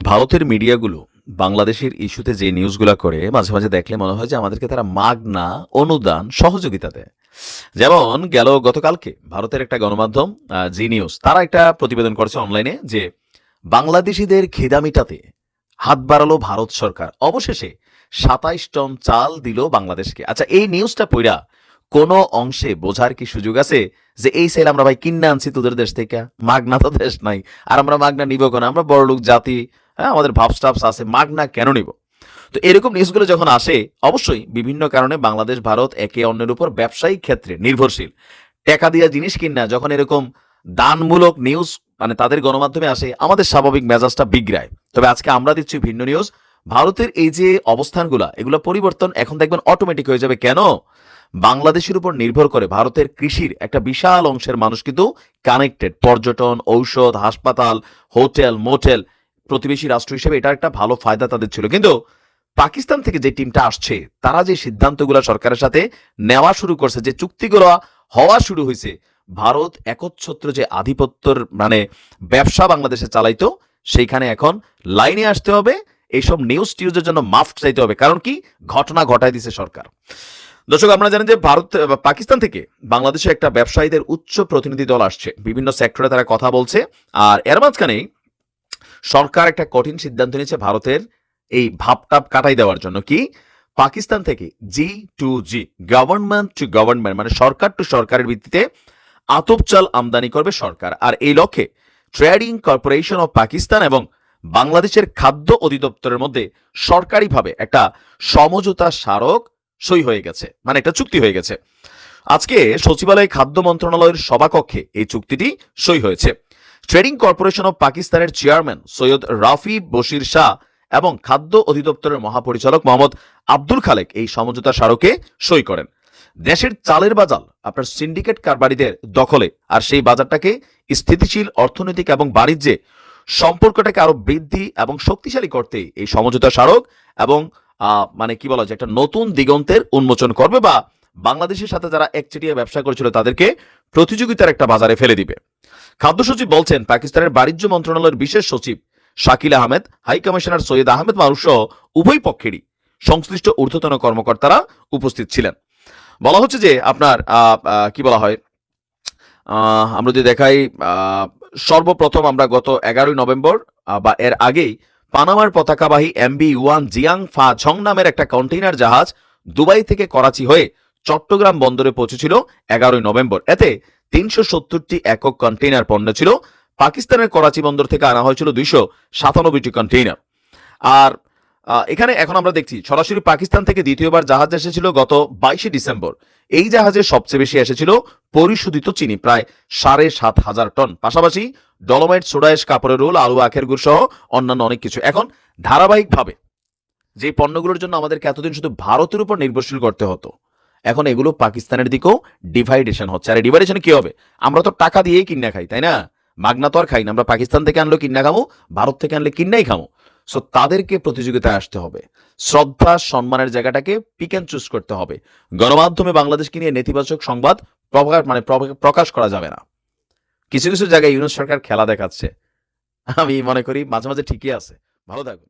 ভারতের মিডিয়াগুলো বাংলাদেশের ইস্যুতে যে নিউজগুলো করে, মাঝে মাঝে দেখলে মনে হয় যে আমাদেরকে তারা মাগনা, অনুদান, সহযোগিতা দেয়। যেমন গেল গতকালকে ভারতের একটা গণমাধ্যম জি নিউজ, তারা একটা প্রতিবেদন করেছে অনলাইনে যে বাংলাদেশিদের খিদা মিটাতে হাত বাড়ালো ভারত সরকার। অবশেষে সাতাইশ টন চাল দিল বাংলাদেশকে। আচ্ছা এই নিউজটা পইরা কোনো অংশে বোঝার কি সুযোগ আছে যে এই সেল আমরা ভাই কিনে আনছি তোদের দেশ থেকে? মাগনা তো দেশ নাই। আর আমরা মাগনা নিব কেন? আমরা বড়লোক জাতি হ্যাঁ আমাদের ভাবস টাপস আছে মাগনা কেন নিব? তো এরকম নিউজগুলো যখন আসে, অবশ্যই বিভিন্ন কারণে বাংলাদেশ, ভারত একে অন্যের উপর ব্যবসায়িক ক্ষেত্রে নির্ভরশীল। টাকা দিয়া জিনিস কিনা যখন এরকম দানমূলক নিউজ মানে তাদের গণমাধ্যমে আসে, আমাদের স্বাভাবিক মেজাজটা বিগড়ায়। তবে আজকে আমরা দিচ্ছি ভিন্ন নিউজ। ভারতের এই যে অবস্থানগুলা, এগুলো পরিবর্তন এখন দেখবেন অটোমেটিক হয়ে যাবে। কেন? বাংলাদেশের উপর নির্ভর করে ভারতের কৃষির একটা বিশাল অংশের মানুষ কিন্তু কানেক্টেড পর্যটন, ঔষধ, হাসপাতাল, হোটেল মোটেল প্রতিবেশী রাষ্ট্র হিসেবে এটা একটা ভালো ফায়দা তাদের ছিল। কিন্তু পাকিস্তান থেকে যে টিমটা আসছে, তারা যে সিদ্ধান্তগুলো সরকারের সাথে নেওয়া শুরু করছে, যে চুক্তিগুলো হওয়া শুরু হয়েছে ভারত একচ্ছত্র যে আধিপত্যর মানে ব্যবসা বাংলাদেশে চালাইতো, সেইখানে এখন লাইনে আসতে হবে। এইসব নিউজ টিউজের জন্য মাফ চাইতে হবে, কারণ কি? ঘটনা ঘটায় দিছে সরকার। দর্শক, আমরা জানেন যে ভারত পাকিস্তান থেকে বাংলাদেশে একটা ব্যবসায়ীদের উচ্চ প্রতিনিধি দল আসছে। বিভিন্ন সেক্টরে তারা কথা বলছে, আর এর মাঝখানেই সরকার একটা কঠিন সিদ্ধান্ত নিয়েছে ভারতের এই ভাবটাপ কাটাই দেওয়ার জন্য কি? পাকিস্তান থেকে G to G government to government মানে সরকার টু সরকারের ভিত্তিতে আতপ চাল আমদানি করবে সরকার। আর এই লক্ষ্যে ট্রেডিং কর্পোরেশন অফ পাকিস্তান এবং বাংলাদেশের খাদ্য অধিদপ্তরের মধ্যে সরকারিভাবে একটা সমঝোতা স্মারক সই হয়ে গেছে। মানে একটা চুক্তি হয়ে গেছে। আজকে সচিবালয় খাদ্য মন্ত্রণালয়ের সভাকক্ষে এই চুক্তিটি সই হয়েছে। ট্রেডিং কর্পোরেশন অব পাকিস্তানের চেয়ারম্যান সৈয়দ রাফি বশির শাহ এবং খাদ্য অধিদপ্তরের মহাপরিচালক মোহাম্মদ আব্দুল খালেক এই সমঝোতা স্মারকে সই করেন। দেশের চালের বাজার, আপনার সিন্ডিকেট কারবারিদের দখলে আর সেই বাজারটাকে স্থিতিশীল অর্থনৈতিক এবং বাণিজ্যে সম্পর্কটাকে আরও বৃদ্ধি এবং শক্তিশালী করতে এই সমঝোতা স্মারক এবং মানে কি বলা যায়, একটা নতুন দিগন্তের উন্মোচন করবে বা বাংলাদেশের সাথে যারা একচেটিয়া ব্যবসা করেছিল তাদেরকে প্রতিযোগিতার একটা বাজারে ফেলে দিবে। খাদ্য সচিব বলছেন, পাকিস্তানের বাণিজ্য মন্ত্রণালয়ের বিশেষ সচিব শাকিল আহমেদ, হাই কমিশনার সৈয়দ আহমেদ সহ উভয় পক্ষেরই সংশ্লিষ্ট ঊর্ধ্বতন কর্মকর্তারা উপস্থিত ছিলেন। বলা হচ্ছে যে আপনার কি বলা হয় আমরা যদি দেখাই সর্বপ্রথম আমরা গত এগারোই নভেম্বর বা এর আগেই পানামার পতাকাবাহী MB one Jiang Fa Zhong নামের একটা কন্টেইনার জাহাজ দুবাই থেকে করাচি হয়ে চট্টগ্রাম বন্দরে পৌঁছেছিল এগারোই নভেম্বর। এতে তিনশো সত্তরটি একক কন্টেইনার পণ্য ছিল। পাকিস্তানের করাচি বন্দর থেকে আনা হয়েছিল দুইশো সাতানব্বইটি কন্টেইনার আর এখানে এখন আমরা দেখছি, সরাসরি পাকিস্তান থেকে দ্বিতীয়বার জাহাজ এসেছিল গত বাইশে ডিসেম্বর। এই জাহাজে সবচেয়ে বেশি এসেছিল পরিশোধিত চিনি, প্রায় সাড়ে সাত হাজার টন। পাশাপাশি ডলোমাইট সোডায়েস কাপড়ের রোল, আলু, আখের গুড় সহ অন্যান্য অনেক কিছু। এখন ধারাবাহিকভাবে যে পণ্যগুলোর জন্য আমাদেরকে এতদিন শুধু ভারতের উপর নির্ভরশীল করতে হতো এখন এগুলো পাকিস্তানের দিকেও ডিভাইডেশন হচ্ছে। আর ডিভাইডেশন কি হবে? আমরা তো টাকা দিয়েই কিনা খাই, তাই না? মাগনা তো আর খাই না। আমরা পাকিস্তান থেকে আনলে কিনা খামো, ভারত থেকে আনলে কিন্নাই খামো। সো তাদেরকে প্রতিযোগিতায় আসতে হবে। শ্রদ্ধা, সম্মানের জায়গাটাকে পিক অ্যান্ড চুজ করতে হবে। গণমাধ্যমে বাংলাদেশকে নিয়ে নেতিবাচক সংবাদ মানে প্রকাশ করা যাবে না। কিছু কিছু জায়গায় ইউনুস সরকার খেলা দেখাচ্ছে। আমি মনে করি মাঝে মাঝে ঠিকই আছে। ভালো থাকুন।